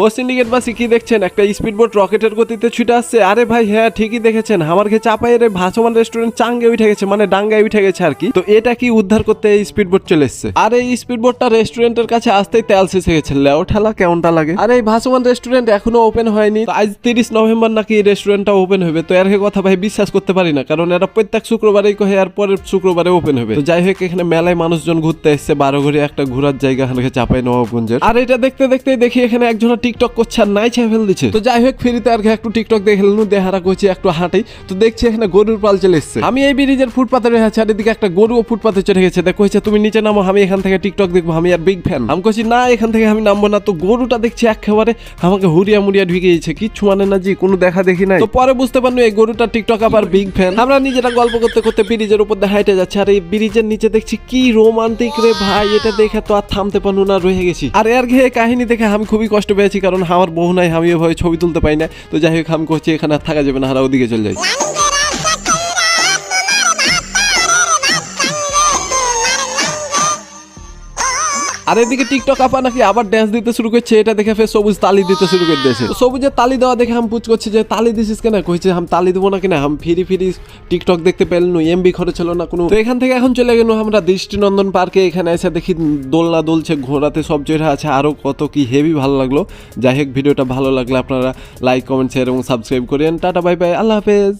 ও syndicate বাসি কি দেখছেন? একটা স্পিড বোট রকেটের গতিতে ছুটে আসছে। আরে ভাই হ্যাঁ ঠিকই দেখেছেন। আমার ঘে চাপাইয়ের এই ভাসমান রেস্টুরেন্ট চাঙ্গে উঠে গেছে মানে ডাঙ্গায় উঠে গেছে আর কি। তো এটা কি উদ্ধার করতে এই স্পিড বোট চলে এসছে? আর, এই স্পিড বোটটা রেস্টুরেন্টের কাছে আসতেই তেল শেষ গেছে। লেও ঠেলা, কেমনটা লাগে? আর, এই ভাসমান রেস্টুরেন্ট এখনও ওপেন হয়নি। আজ তিরিশ নভেম্বর নাকি এই রেস্টুরেন্টটা ওপেন হবে। তো এর কথা ভাই বিশ্বাস করতে পারি না, কারণ এরা প্রত্যেক শুক্রবারেই কহে, আর পরের শুক্রবারে ওপেন হবে। তো যাই হোক, এখানে মেলায় মানুষজন ঘুরতে এসছে। বারো ঘড়ি একটা ঘোরার জায়গা এখানে চাপাই নবাবগঞ্জের। আর এটা দেখতে দেখতে দেখি এখানে একজন টিকটক করছে আর নাই ছেড়ে ফেল দিচ্ছে। তো যাই হোক ফ্রিতে আর একটু টিকটক দেখে নিলু দেহারা করছি একটু হাঁটাই তো দেখছি এখানে গরুর পাল চলে এসছে। আমি এই ব্রিজের ফুটপাতে রয়ে আছি আর এদিকে একটা গরুও ফুটপাতে চলে গেছে। দেখো হচ্ছে তুমি নিচে নামো আমি এখান থেকে টিকটক দেখব আমি আর বিগ ফ্যান আমি কইছি না এখান থেকে আমি নামবো না। তো গরুটা দেখছি একেবারে আমাকে হুরিয়া মুড়িয়া ঢুকে গেছে কিচ্ছু মানে না জি কোনো দেখা দেখি নাই। তো পরে বুঝতে পারল এই গরুটা টিকটক আবার বিগ ফ্যান আমরা নিজেরা গল্প করতে করতে ব্রিজের উপর দিয়ে হাইটে যাচ্ছে আর এই ব্রিজের নিচে দেখছি কি রোমান্টিক রে ভাই এটা দেখে তো আর থামতে পারল না রয়ে গেছি। আর এর ঘেয়ে কাহিনী দেখে আমি খুবই কষ্ট পেয়েছি। কারণ আমার বউ নাই, আমি ওইভাবে ছবি তুলতে পাই না। তো যাই হোক, আমি করছি এখানে থাকা যাবে না, হারা ওদিকে চলে যাই। আর এদিকে টিকটক আপা নাকি আবার ড্যান্স দিতে শুরু করছে, এটা দেখে ফের সবুজ তালি দিতে শুরু করে দিয়েছে। সবুজের তালি দেওয়া দেখে আমি পুচ করছি যে, তালি দিছিস কেন? কইছে আমি তালি দেবো না কিনা? আমি ফিরি ফিরি টিকটক দেখতে পেলেন এমবি খরচ হলো না কোনো। তো এখান থেকে এখন চলে গেল আমরা দৃষ্টিনন্দন পার্কে। এখানে এসে দেখি দোলনা দোলছে, ঘোড়াতে সব চড়ে আছে। আরও কত কি হেভি ভালো লাগল। যাই হোক, ভিডিওটা ভালো লাগলে আপনারা লাইক কমেন্ট শেয়ার এবং সাবস্ক্রাইব করেন। টাটা বাই বাই আল্লাহ হাফেজ।